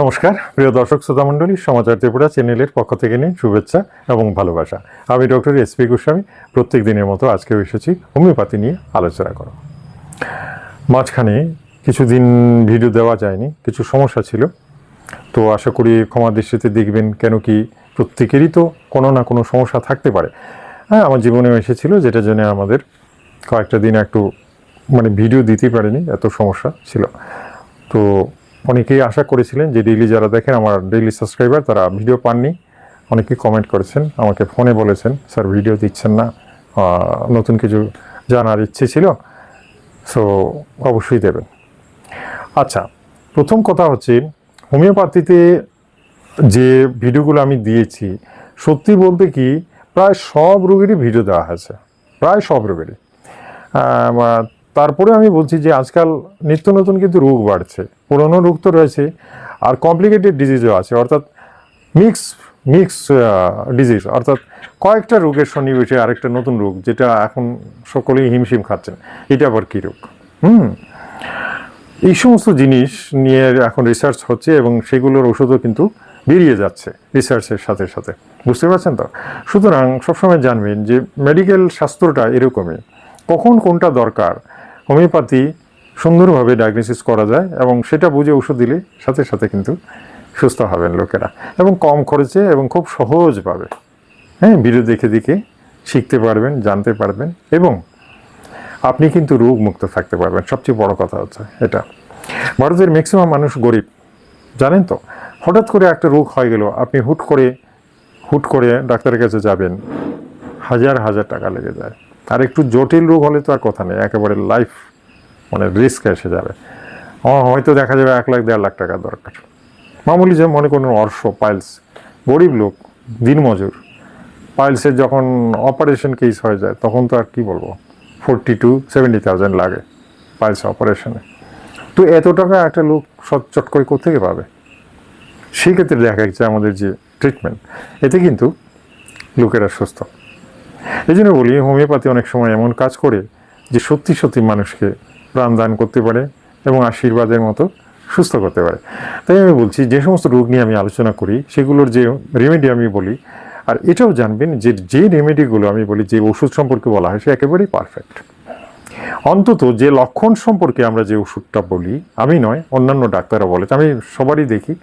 নমস্কার, প্রিয় দর্শক শ্রোতা মণ্ডলী সমাচার ত্রিপুরা চ্যানেলের পক্ষ থেকে নিন শুভেচ্ছা এবং ভালোবাসা। আমি ডক্টর এস পি গোস্বামী, প্রত্যেক দিনের মতো আজকেও এসেছি হোমিওপ্যাথি নিয়ে আলোচনা করো মাঝখানে কিছুদিন ভিডিও দেওয়া যায়নি, কিছু সমস্যা ছিল। তো আশা করি ক্ষমা দৃষ্টিতে দেখবেন কেন কি প্রত্যেকেরই তো কোনো না কোনো সমস্যা থাকতে পারে। হ্যাঁ আমার জীবনেও এসেছিল যেটার জন্য আমাদের কয়েকটা দিন একটু মানে ভিডিও দিতে পারেনি, এত সমস্যা ছিল। তো অনেকেই আশা করেছিলেন যে ডেইলি যারা দেখেন আমার ডেইলি সাবস্ক্রাইবার তারা ভিডিও পাননি। অনেকেই কমেন্ট করেছেন, আমাকে ফোনে বলেছেন স্যার ভিডিও দিচ্ছেন না। নতুন কিছু জানার ইচ্ছে ছিল সো অবশ্যই দেবেন। আচ্ছা প্রথম কথা হচ্ছে, হোমিওপ্যাথিতে যে ভিডিওগুলো আমি দিয়েছি, সত্যি বলতে কি, প্রায় সব রোগেরই ভিডিও দেওয়া হয়েছে। প্রায় সব রোগেরই। তারপরে আমি বলছি যে আজকাল নিত্য নতুন কিন্তু রোগ বাড়ছে, পুরনো রোগ তো রয়েছে, আর কমপ্লিকেটেড ডিজিজও আছে, অর্থাৎ মিক্স মিক্স ডিজিজ অর্থাৎ কয়েকটা রোগের সন্নিবেশে আরেকটা নতুন রোগ, যেটা এখন সকলেই হিমশিম খাচ্ছেন, এটা আবার কী রোগ? হুম। এই সমস্ত জিনিস নিয়ে এখন রিসার্চ হচ্ছে এবং সেগুলোর ওষুধও কিন্তু বেরিয়ে যাচ্ছে রিসার্চের সাথে সাথে, বুঝতে পারছেন তো? সুতরাং সবসময় জানবেন যে মেডিকেল শাস্ত্রটা এরকমই, কখন কোনটা দরকার হোমিওপ্যাথি সুন্দরভাবে ডায়াগনোসিস করা যায় এবং সেটা বুঝে ওষুধ দিলে সাথে সাথে কিন্তু সুস্থ হবেন লোকেরা এবং কম খরচে এবং খুব সহজভাবে। হ্যাঁ ভিডিও দেখে দেখে শিখতে পারবেন, জানতে পারবেন এবং আপনি কিন্তু রোগ মুক্ত থাকতে পারবেন। সবচেয়ে বড় কথা হচ্ছে এটা। ভারতের ম্যাক্সিমাম মানুষ গরিব, জানেন তো? হঠাৎ করে একটা রোগ হয়ে গেল, আপনি হুট করে হুট করে ডাক্তারের কাছে যাবেন, হাজার হাজার টাকা লেগে যায়। আর একটু জটিল রোগ হলে তো আর কথা নেই, একেবারে লাইফ মানে রিস্ক এসে যাবে। হয়তো দেখা যাবে এক লাখ, দেড় লাখ টাকা দরকার। মামুলি যে মনে করুন অর্শ পাইলস গরিব লোক, দিনমজুর পাইলসের যখন অপারেশন কেস হয়ে যায়, তখন তো আর কি বলব? ফোরটি টু সেভেন্টি থাউজেন্ড লাগে পাইলস অপারেশনে তো এত টাকা একটা লোক সৎ চট করে কোথেকে পাবে? সেক্ষেত্রে দেখা যাচ্ছে আমাদের যে ট্রিটমেন্ট এতে কিন্তু লোকেরা সুস্থ। এই জন্য বলি, হোমিওপ্যাথি অনেক সময় এমন কাজ করে যে সত্যি সত্যি মানুষকে প্রাণদান করতে পারে এবং আশীর্বাদের মতো সুস্থ করতে পারে। তাই আমি বলছি, যে সমস্ত রোগ নিয়ে আমি আলোচনা করি, সেগুলোর যে রেমেডি আমি বলি, আর এটাও জানবেন যে যে রেমেডিগুলো আমি বলি, যে ওষুধ সম্পর্কে বলা হয়, সে একেবারেই পারফেক্ট অন্তত যে লক্ষণ সম্পর্কে আমরা যে ওষুধটা বলি, আমি নয়, অন্যান্য ডাক্তাররা বলে, আমি সবারই দেখি।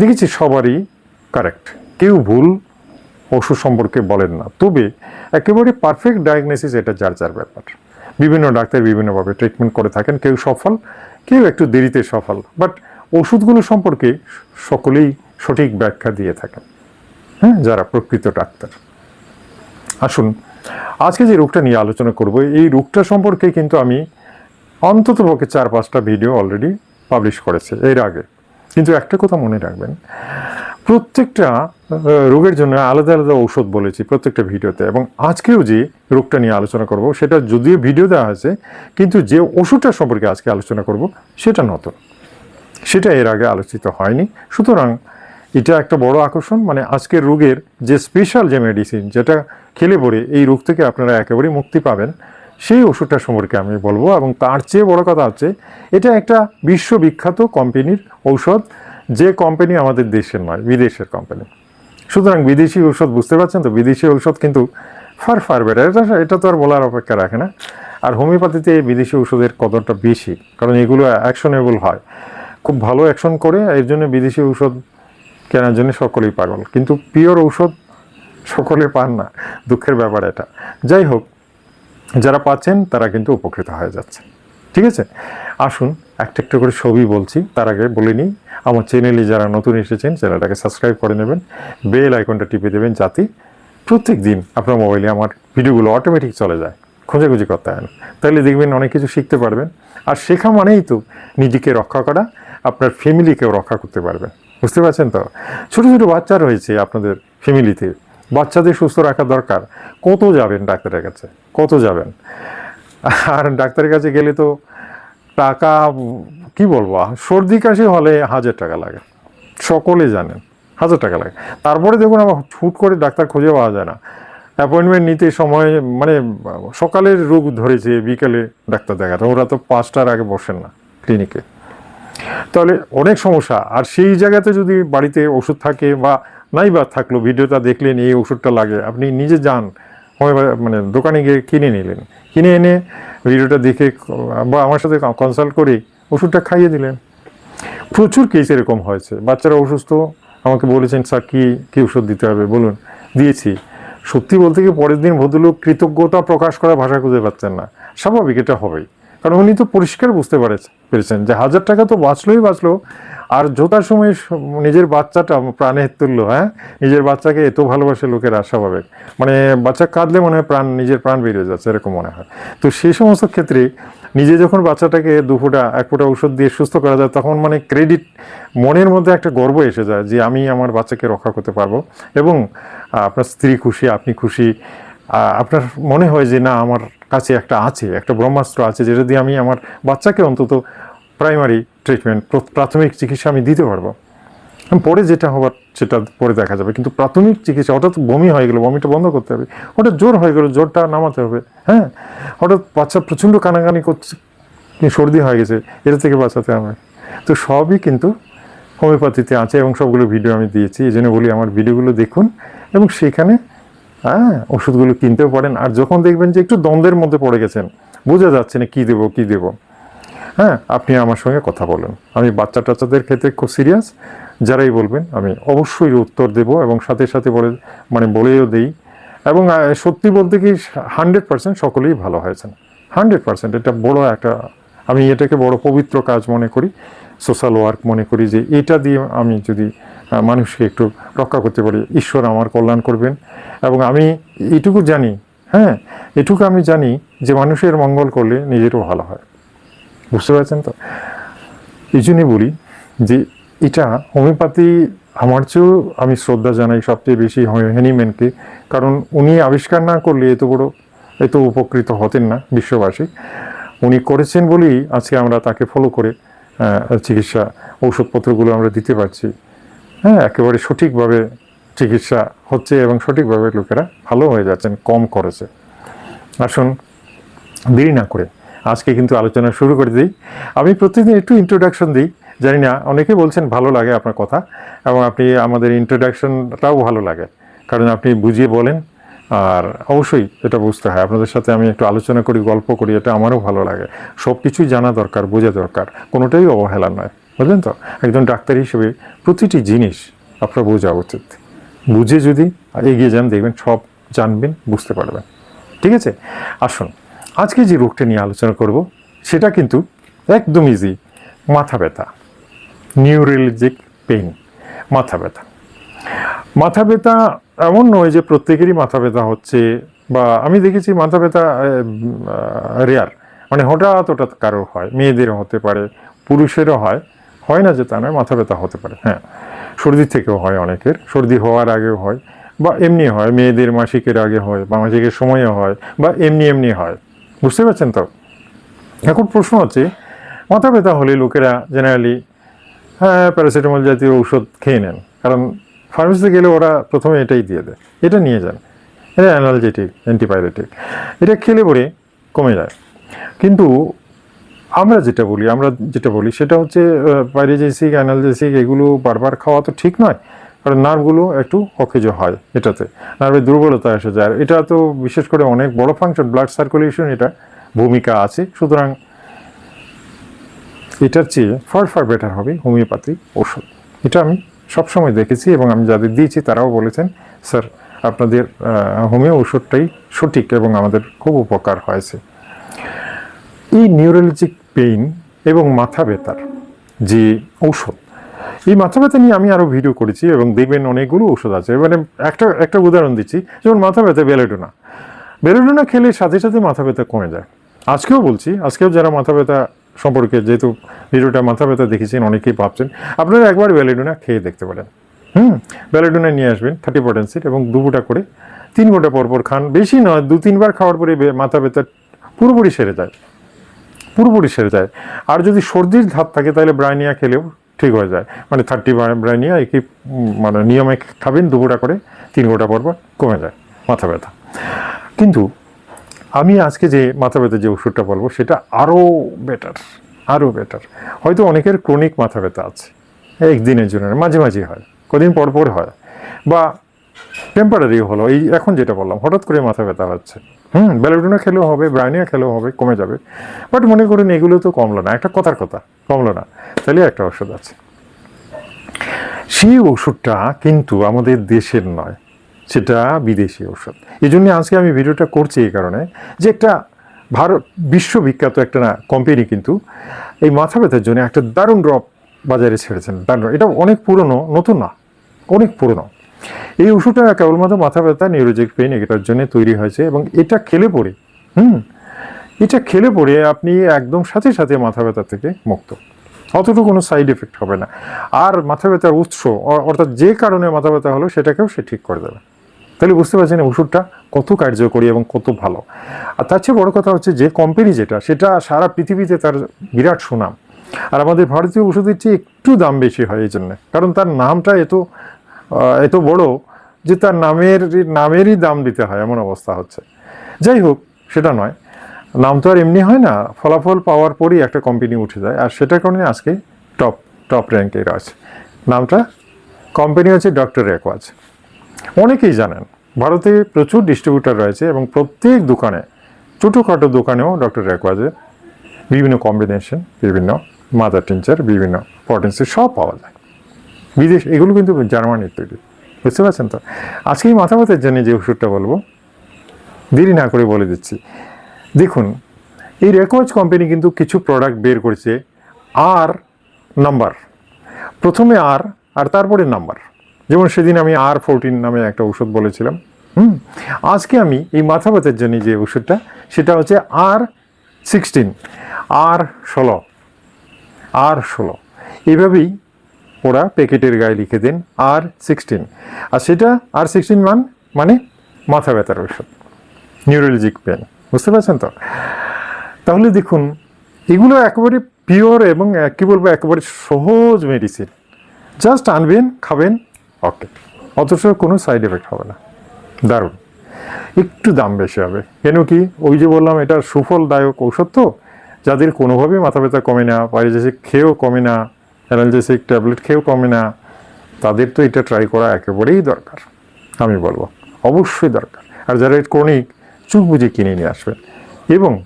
দেখেছি সবারই কারেক্ট কেউ ভুল ওষুধ সম্পর্কে বলেন না। তবে একেবারে পারফেক্ট ডায়াগনোসিস এটা যার যার ব্যাপার। বিভিন্ন ডাক্তার বিভিন্নভাবে ট্রিটমেন্ট করে থাকেন, কেউ সফল, কেউ একটু দেরিতে সফল। বাট ওষুধগুলো সম্পর্কে সকলেই সঠিক ব্যাখ্যা দিয়ে থাকেন। হ্যাঁ যারা প্রকৃত ডাক্তার। আসুন, আজকে যে রোগটা নিয়ে আলোচনা করব, এই রোগটা সম্পর্কে কিন্তু আমি অন্তত পক্ষে চার পাঁচটা ভিডিও অলরেডি পাবলিশ করেছে। এর আগে। কিন্তু একটা কথা মনে রাখবেন, প্রত্যেকটা রোগের জন্য আলাদা আলাদা ঔষধ বলেছি প্রত্যেকটা ভিডিওতে এবং আজকেও যে রোগটা নিয়ে আলোচনা করব, সেটা যদিও ভিডিও দেওয়া হয়েছে কিন্তু যে ওষুধটা সম্পর্কে আজকে আলোচনা করব, সেটা নতুন। সেটা এর আগে আলোচিত হয়নি। সুতরাং এটা একটা বড় আকর্ষণ মানে আজকের রোগের যে স্পেশাল যে মেডিসিন যেটা খেলে পরে এই রোগ থেকে আপনারা একেবারেই মুক্তি পাবেন সেই ওষুধটা সম্পর্কে আমি বলব এবং তার চেয়ে বড় কথা হচ্ছে, এটা একটা বিশ্ববিখ্যাত কোম্পানির ঔষধ, যে কোম্পানি আমাদের দেশের নয়, বিদেশের কোম্পানি। সুতরাং বিদেশি ঔষধ বুঝতে পারছেন তো, বিদেশি ঔষধ কিন্তু ফার ফার বেটার এটা এটা তো আর বলার অপেক্ষা রাখে না। আর হোমিওপ্যাথিতে বিদেশি ওষুধের কদরটা বেশি, কারণ এগুলো অ্যাকশনেবল হয়। খুব ভালো অ্যাকশন করে, এর জন্য বিদেশি ঔষধ কেনার জন্য সকলেই পাগল। কিন্তু পিওর ঔষধ সকলে পান না, দুঃখের ব্যাপার এটা। যাই হোক যারা পাচ্ছেন, তারা কিন্তু উপকৃত হয়ে যাচ্ছে ঠিক আছে? আসুন, একটা একটা করে ছবি বলছি, তার আগে বলে নিই, আমার চ্যানেলে যারা নতুন এসেছেন চ্যানেলটাকে সাবস্ক্রাইব করে নেবেন বেল আইকনটা টিপে দেবেন যাতে প্রত্যেক দিন আপনার মোবাইলে আমার ভিডিওগুলো অটোমেটিক চলে যায়, খোঁজাখুঁজি করতে হয় না। তাহলে দেখবেন অনেক কিছু শিখতে পারবেন। আর শেখা মানেই তো নিজেকে রক্ষা করা, আপনার ফ্যামিলিকেও রক্ষা করতে পারবেন। বুঝতে পারছেন তো? ছোটো ছোটো বাচ্চা রয়েছে আপনাদের ফ্যামিলিতে বাচ্চাদের সুস্থ রাখা দরকার। কত যাবেন ডাক্তারের কাছে? কত যাবেন? আর ডাক্তারের কাছে গেলে তো টাকা, কি বলব, সর্দি কাশি হলে হাজার টাকা লাগে। সকলে জানেন, হাজার টাকা লাগে। তারপরে দেখুন আবার হুট করে ডাক্তার খুঁজে পাওয়া যায় না। অ্যাপয়েন্টমেন্ট নিতে সময় মানে সকালের রোগ ধরেছে, বিকেলে ডাক্তার দেখাতে। ওরা তো পাঁচটার আগে বসেন না ক্লিনিকে। তাহলে অনেক সমস্যা। আর সেই জায়গাতে যদি বাড়িতে ওষুধ থাকে বা নাই বা থাকল, ভিডিওটা দেখলেন, এই ওষুধটা লাগে। আপনি নিজে যান মানে দোকানে গিয়ে কিনে নিলেন। কিনে এনে ভিডিওটা দেখে বা আমার সাথে কনসাল্ট করে ওষুধটা খাইয়ে দিলেন। প্রচুর কেস এরকম হয়েছে। বাচ্চারা অসুস্থ, আমাকে বলেছেন, স্যার, কী কী ওষুধ দিতে হবে? বলুন, দিয়েছি। সত্যি বলতে গিয়ে পরের দিন ভদ্রলোক কৃতজ্ঞতা প্রকাশ করা ভাষা খুঁজে পাচ্ছেন না। স্বাভাবিক এটা হবেই। কারণ উনি তো পরিষ্কার বুঝতে পারেছে, পেরেছেন যে হাজার টাকা তো বাঁচলোই বাঁচলো। আর জোতার সময় নিজের বাচ্চাটা প্রাণে তুললো হ্যাঁ? নিজের বাচ্চাকে এত ভালোবাসে লোকেরা স্বাভাবিক মানে বাচ্চা কাঁদলে মনে হয় প্রাণ, নিজের প্রাণ বেরিয়ে যাচ্ছে, এরকম মনে হয়। তো সেই সমস্ত ক্ষেত্রে নিজে যখন বাচ্চাটাকে দু ফোঁটা, এক ফোঁটা ওষুধ দিয়ে সুস্থ করা যায়, তখন মানে ক্রেডিট মনের মধ্যে একটা গর্ব এসে যায় যে আমি আমার বাচ্চাকে রক্ষা করতে পারব। এবং আপনার স্ত্রী খুশি, আপনি খুশি আপনার মনে হয় যে না, আমার কাছে একটা আছে, একটা ব্রহ্মাস্ত্র আছে যেটা দিয়ে আমি আমার বাচ্চাকে অন্তত প্রাইমারি ট্রিটমেন্ট প্রাথমিক চিকিৎসা আমি দিতে পারব। পরে যেটা হবার, সেটা পরে দেখা যাবে। কিন্তু প্রাথমিক চিকিৎসা, হঠাৎ বমি হয়ে গেলো, বমিটা বন্ধ করতে হবে। হঠাৎ জ্বর হয়ে গেলো, জ্বরটা নামাতে হবে হ্যাঁ? হঠাৎ বাচ্চা প্রচণ্ড কানাকানি করছে সর্দি হয়ে গেছে, এটা থেকে বাঁচাতে হবে। তো সবই কিন্তু হোমিওপ্যাথিতে আছে এবং সবগুলো ভিডিও আমি দিয়েছি। এই জন্য বলি আমার ভিডিওগুলো দেখুন এবং সেখানে হ্যাঁ ওষুধগুলো কিনতেও পারেন। আর যখন দেখবেন যে একটু দ্বন্দ্বের মধ্যে পড়ে গেছেন, বোঝা যাচ্ছে না কী দেবো কী দেবো। হ্যাঁ আপনি আমার সঙ্গে কথা বলেন। আমি বাচ্চা টাচ্চাদের ক্ষেত্রে খুব সিরিয়াস যারাই বলবেন, আমি অবশ্যই উত্তর দেব এবং সাথে সাথে বলে মানে বলেও দিই। এবং সত্যি বলতে কি হান্ড্রেড পার্সেন্ট সকলেই ভালো হয়েছেন। হান্ড্রেড পার্সেন্ট এটা বড় একটা, আমি এটাকে বড় পবিত্র কাজ মনে করি সোশ্যাল ওয়ার্ক মনে করি যে, এটা দিয়ে আমি যদি মানুষকে একটু রক্ষা করতে পারি, ঈশ্বর আমার কল্যাণ করবেন। এবং আমি এটুকু জানি হ্যাঁ এটুকু আমি জানি যে, মানুষের মঙ্গল করলে নিজেরও ভালো হয়। বুঝতে পারছেন তো? এই জন্যই বলি যে এটা হোমিওপ্যাথি আমার চেয়েও আমি শ্রদ্ধা জানাই সবচেয়ে বেশি হেনিম্যানকে। কারণ উনি আবিষ্কার না করলে এত বড়, এত উপকৃত হতেন না বিশ্ববাসী। উনি করেছেন বলেই আজকে আমরা তাকে ফলো করে চিকিৎসা ঔষধপত্রগুলো আমরা দিতে পারছি। হ্যাঁ একেবারে সঠিকভাবে চিকিৎসা হচ্ছে এবং সঠিকভাবে লোকেরা ভালো হয়ে যাচ্ছেন, কম করেছে। আসুন, দেরি না করে আজকে কিন্তু আলোচনা শুরু করে দিই। আমি প্রতিদিন একটু ইন্ট্রোডাকশন দিই। জানি না, অনেকে বলছেন ভালো লাগে আপনার কথা এবং আপনি আমাদের ইন্ট্রোডাকশনটাও ভালো লাগে। কারণ আপনি বুঝিয়ে বলেন, আর অবশ্যই এটা বুঝতে হয়। আপনাদের সাথে আমি একটু আলোচনা করি, গল্প করি, এটা আমারও ভালো লাগে। সব কিছুই জানা দরকার, বোঝা দরকার। কোনোটাই অবহেলা নয়, বুঝলেন তো? একজন ডাক্তার হিসেবে প্রতিটি জিনিস আপনার বোঝা উচিত। বুঝে যদি এগিয়ে যান, দেখবেন সব জানবেন, বুঝতে পারবেন। ঠিক আছে? আসুন। আজকে যে রোগটা নিয়ে আলোচনা করব, সেটা কিন্তু একদম ইজি মাথা ব্যথা নিউরোলজিক পেইন মাথা ব্যথা। মাথা ব্যথা এমন নয় যে প্রত্যেকেরই মাথা ব্যথা হচ্ছে বা আমি দেখেছি মাথা ব্যথা রেয়ার মানে হঠাৎ হঠাৎ কারও হয়, মেয়েদেরও হতে পারে, পুরুষেরও হয় হয় না যে তা নয়, মাথা ব্যথা হতে পারে হ্যাঁ। সর্দি থেকেও হয় অনেকের, সর্দি হওয়ার আগেও হয়, বা এমনি হয়, মেয়েদের মাসিকের আগে হয়, বা মাসিকের সময়ও হয়, বা এমনি এমনি হয়। বুঝতে পারছেন তো? এখন প্রশ্ন হচ্ছে মাথা ব্যথা হলে লোকেরা জেনারেলি হ্যাঁ প্যারাসিটামল জাতীয় ঔষধ খেয়ে নেন। কারণ ফার্মেসিতে গেলে ওরা প্রথমে এটাই দিয়ে দেয়। এটা নিয়ে যান। এটা অ্যানালজেটিক অ্যান্টিবায়োটিক এটা খেলে পরে কমে যায়। কিন্তু আমরা যেটা বলি, আমরা যেটা বলি সেটা হচ্ছে পাইরেজেসিক অ্যানালজেসিক এগুলো বারবার খাওয়া তো ঠিক নয়। কারণ নার্ভগুলো একটু অকেজ হয় এটাতে। নার্ভের দুর্বলতা এসে যায়। এটা তো বিশেষ করে অনেক বড় ফাংশন ব্লাড সার্কুলেশন এটা ভূমিকা আছে। সুতরাং এটার চেয়ে ফার ফার বেটার হবে হোমিওপ্যাথি ওষুধ। এটা আমি সবসময় দেখেছি এবং আমি যাদের দিয়েছি তারাও বলেছেন, স্যার, আপনাদের হোমিও ওষুধটাই সঠিক এবং আমাদের খুব উপকার হয়েছে। এই নিউরোলজিক পেইন এবং মাথা ব্যথার যে ঔষধ এই মাথা ব্যথা নিয়ে আমি আরও ভিডিও করেছি এবং দেখবেন অনেকগুলো ওষুধ আছে। মানে একটা একটা উদাহরণ দিচ্ছি। যেমন মাথা ব্যথা বেলেডোনা। বেলেডোনা খেলে সাথে সাথে মাথা ব্যথা কমে যায়। আজকেও বলছি, আজকেও যারা মাথা ব্যথা সম্পর্কে যেহেতু ভিডিওটা মাথা ব্যথা দেখেছেন, অনেকেই ভাবছেন, আপনারা একবার বেলেডোনা খেয়ে দেখতে পারেন। হুম, বেলেডোনা নিয়ে আসবেন থার্টি পটেন্সিট এবং দুপুটা করে, তিন ঘণ্টা পর পর খান। বেশি নয়, দু তিনবার খাওয়ার পরে মাথা ব্যথা পুরোপুরি সেরে যায়। পুরোপুরি সেরে যায়। আর যদি সর্দির ধাপ থাকে, তাহলে ব্রাইনিয়া খেলেও ঠিক হয়ে যায়। মানে থার্টি ব্রাইনিয়া একই মানে নিয়মে খাবেন দুপুরা করে তিন পর পর কমে যায়, মাথা ব্যথা। কিন্তু আমি আজকে যে মাথা ব্যথা যে ওষুধটা বলব, সেটা আরও বেটার আরও বেটার হয়তো অনেকের ক্রনিক মাথা ব্যথা আছে, একদিনের জন্য মাঝে মাঝে হয়, কদিন পর পর হয়। বা টেম্পারারি হলো, এই এখন যেটা বললাম, হঠাৎ করে মাথা ব্যথা হচ্ছে। হুম ব্যালোডিনা খেলেও হবে ব্রাইনিয়া খেলেও হবে, কমে যাবে। বাট মনে করেন, এগুলো তো কমলো না। একটা কথার কথা, কমলো না। তাহলে একটা ওষুধ আছে। সেই ওষুধটা কিন্তু আমাদের দেশের নয়, সেটা বিদেশি ওষুধ এই জন্য আজকে আমি ভিডিওটা করছি এই কারণে যে একটা ভারত, বিশ্ববিখ্যাত একটা না কোম্পানি কিন্তু এই মাথা ব্যথার জন্য একটা দারুণ ড্রপ বাজারে ছেড়েছেন। দারুণ। এটা অনেক পুরনো, নতুন না, অনেক পুরনো। এই ওষুধটা কেবলমাত্র মাথা ব্যথা নিউরোজিক পেইন এটার জন্য তৈরি হয়েছে এবং এটা খেলে পরে হুম? এটা খেলে পরে আপনি একদম সাথে সাথে মাথা ব্যথা থেকে মুক্ত। অতটুকু কোনো সাইড এফেক্ট হবে না। আর মাথা ব্যথার উৎস অর্থাৎ যে কারণে মাথা ব্যথা হলো সেটাকেও সে ঠিক করে দেবে। তাহলে বুঝতে পারছেন ওষুধটা কত কার্যকরী এবং কত ভালো। আর তার চেয়ে বড় কথা হচ্ছে যে কোম্পানি যেটা, সেটা সারা পৃথিবীতে তার বিরাট সুনাম। আর আমাদের ভারতীয় ওষুধের চেয়ে একটু দাম বেশি হয় এই জন্য। কারণ তার নামটা এত এত বড় যে তার নামের, নামেরই দাম দিতে হয়, এমন অবস্থা হচ্ছে। যাই হোক, সেটা নয়। নাম তো আর এমনি হয় না, ফলাফল পাওয়ার পরই একটা কোম্পানি উঠে যায়। আর সেটার কারণে আজকে টপ টপ র্যাঙ্কে আছে নামটা কোম্পানি হচ্ছে ডক্টর রেকওয়াজ অনেকেই জানেন, ভারতে প্রচুর ডিস্ট্রিবিউটার রয়েছে এবং প্রত্যেক দোকানে, ছোটোখাটো দোকানেও ডক্টর রেকওয়াজের বিভিন্ন কম্বিনেশন বিভিন্ন মাদার টিনচার বিভিন্ন পটেন্সি সব পাওয়া যায়। বিদেশ, এগুলো কিন্তু জার্মানির তৈরি। বুঝতে পারছেন তো? আজকে এই মাথা ব্যথার জন্য যে ওষুধটা বলব, দেরি না করে বলে দিচ্ছি। দেখুন, এই রেকওয়াজ কোম্পানি কিন্তু কিছু প্রোডাক্ট বের করেছে, আর নাম্বার প্রথমে আর আর তারপরে নাম্বার যেমন সেদিন আমি আর ফোরটিন নামে একটা ওষুধ বলেছিলাম, হুম? আজকে আমি এই মাথা ব্যথার জন্য যে ওষুধটা, সেটা হচ্ছে আর সিক্সটিন আর ষোলো আর ষোলো। এইভাবেই ওরা প্যাকেটের গায়ে লিখে দেন আর সিক্সটিন আর সেটা আর সিক্সটিন মান মানে মাথা ব্যথার ওষুধ নিউরোলজিক পেন বুঝতে পারছেন তো? তাহলে দেখুন, এগুলো একেবারে পিওর এবং কি বলব, একেবারে সহজ মেডিসিন জাস্ট আনবেন, খাবেন ওকে অথচ কোনো সাইড এফেক্ট হবে না। দারুণ। একটু দাম বেশি হবে। কেন কি, ওই যে বললাম, এটা সুফলদায়ক ঔষধ তো, যাদের কোনোভাবেই মাথা ব্যথা কমে না পাইরেজেসিক খেয়েও কমে না অ্যানালজেসিক ট্যাবলেট খেয়েও কমে না। তাদের তো এটা ট্রাই করা একেবারেই দরকার, আমি বলব। অবশ্যই দরকার। আর যারা ক্রনিক চুপ বুঝে কিনে নিয়ে আসবেন। এবং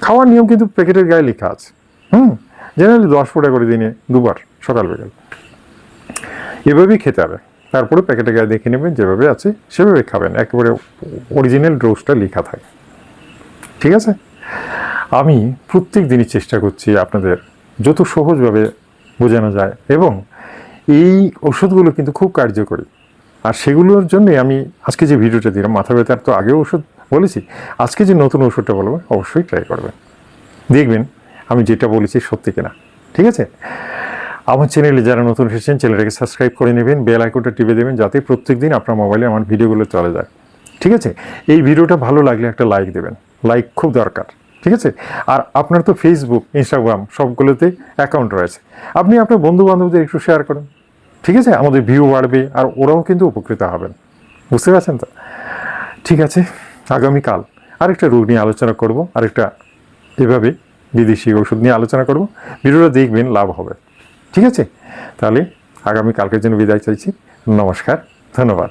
খাওয়ার নিয়ম কিন্তু প্যাকেটের গায়ে লেখা আছে। হুম? জেনারেলি দশ ফোঁটা করে দিনে দুবার সকাল বিকাল। এভাবেই খেতে হবে। তারপরে প্যাকেটের গায়ে দেখে নেবেন, যেভাবে আছে সেভাবে খাবেন। একেবারে অরিজিনাল ডোজটা লেখা থাকে। ঠিক আছে? আমি প্রত্যেক দিনই চেষ্টা করছি আপনাদের যত সহজভাবে বোঝানো যায়। এবং এই ওষুধগুলো কিন্তু খুব কার্যকরী। আর সেগুলোর জন্যই আমি আজকে যে ভিডিওটা দিলাম, মাথা ব্যথার তো আগেও ওষুধ বলেছি, আজকে যে নতুন ওষুধটা বলব, অবশ্যই ট্রাই করবেন। দেখবেন আমি যেটা বলেছি সত্যি কিনা, ঠিক আছে? আমার চ্যানেলে যারা নতুন এসেছেন চ্যানেলটাকে সাবস্ক্রাইব করে নেবেন বেল আইকনটা টিপে দেবেন, যাতে প্রত্যেকদিন আপনার মোবাইলে আমার ভিডিওগুলো চলে যায়, ঠিক আছে? এই ভিডিওটা ভালো লাগলে একটা লাইক দেবেন লাইক খুব দরকার। ঠিক আছে? আর আপনার তো ফেসবুক ইনস্টাগ্রাম সবগুলোতে অ্যাকাউন্ট রয়েছে। আপনি আপনার বন্ধু বান্ধবদের একটু শেয়ার করেন। ঠিক আছে? আমাদের ভিউ বাড়বে আর ওরাও কিন্তু উপকৃত হবেন। বুঝতে পারছেন তো? ঠিক আছে, আগামীকাল আরেকটা রোগ নিয়ে আলোচনা করব, আরেকটা এভাবে বিদেশি ওষুধ নিয়ে আলোচনা করব। ভিডিওটা দেখবেন, লাভ হবে। ঠিক আছে? তাহলে আগামী কালকের জন্য বিদায় চাইছি। নমস্কার, ধন্যবাদ।